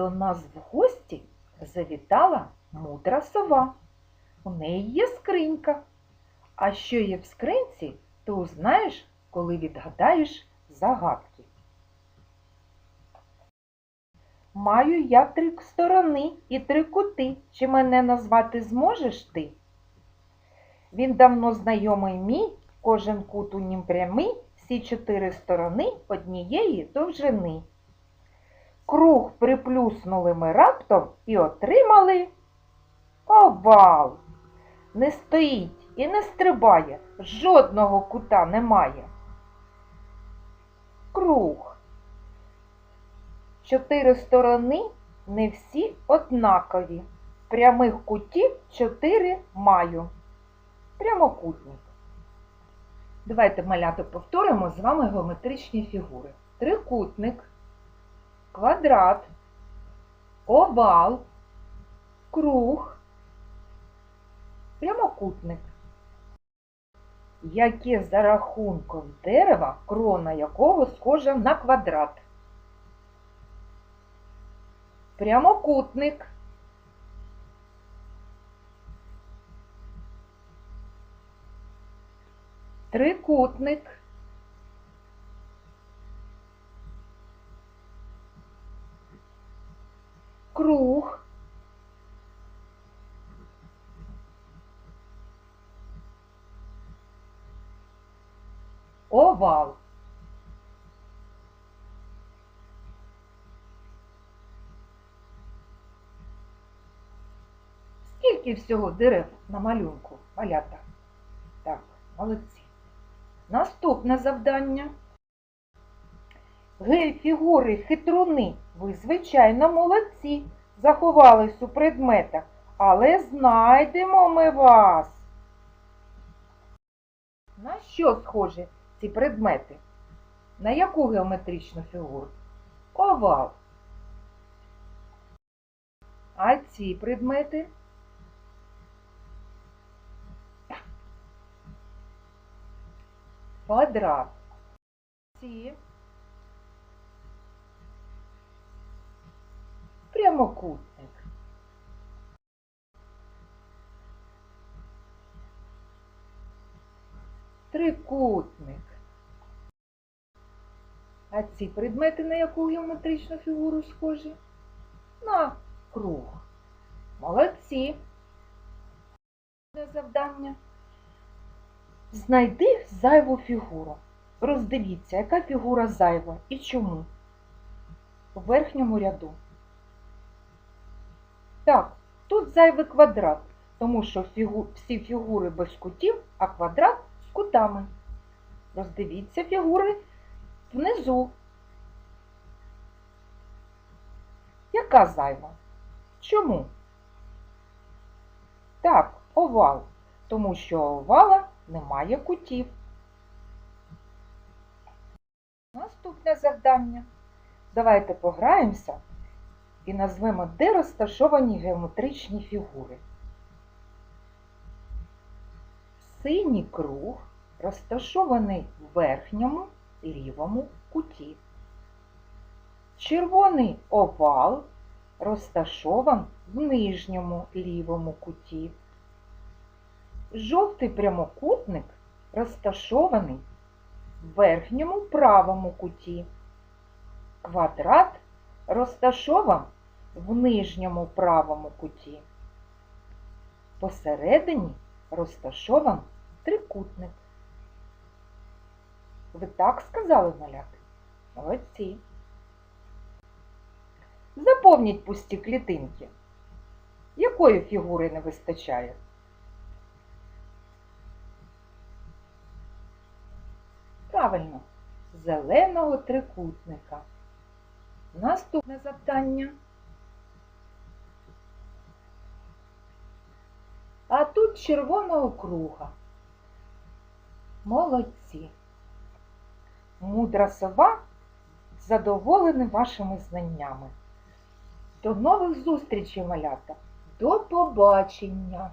До нас в гості завітала мудра сова. У неї є скринька. А що є в скринці, ти узнаєш, коли відгадаєш загадки. Маю я три сторони і три кути. Чи мене назвати зможеш ти? Він давно знайомий мій, кожен кут у нім прямий, всі чотири сторони однієї довжини. Круг приплюснули ми раптом і отримали овал. Не стоїть і не стрибає, жодного кута немає. Круг. Чотири сторони не всі однакові. Прямих кутів чотири маю. Прямокутник. Давайте малято повторимо з вами геометричні фігури. Трикутник, квадрат, овал, круг, прямокутник. Яке за рахунком дерева, крона якого схожа на квадрат. Прямокутник. Трикутник. Круг. Овал. Скільки всього дерев на малюнку, малята? Так, молодці. Наступне завдання. Гей, фігури, хитруни, ви, звичайно, молодці. Заховались у предметах, але знайдемо ми вас. На що схожі ці предмети? На яку геометричну фігуру? Овал. А ці предмети? Квадрат. Ці. Прямокутник. Трикутник. А ці предмети на яку геометричну фігуру схожі? На круг. Молодці. Завдання. Знайди зайву фігуру. Роздивіться, яка фігура зайва і чому. У верхньому ряду. Так, тут зайвий квадрат, тому що фігу... всі фігури без кутів, а квадрат кутами. Роздивіться фігури внизу. Яка зайва? Чому? Так, овал, тому що овала немає кутів. Наступне завдання. Давайте пограємося і назвемо, де розташовані геометричні фігури. Синій круг розташований в верхньому лівому куті. Червоний овал розташован в нижньому лівому куті. Жовтий прямокутник розташований в верхньому правому куті. Квадрат розташован в нижньому правому куті. Посередині розташован трикутник. Ви так сказали, маляти? Молодці. Заповніть пусті клітинки. Якої фігури не вистачає? Правильно, зеленого трикутника. Наступне завдання. А тут червоного круга. Молодці. Мудра сова задоволена вашими знаннями. До нових зустрічей, малята. До побачення!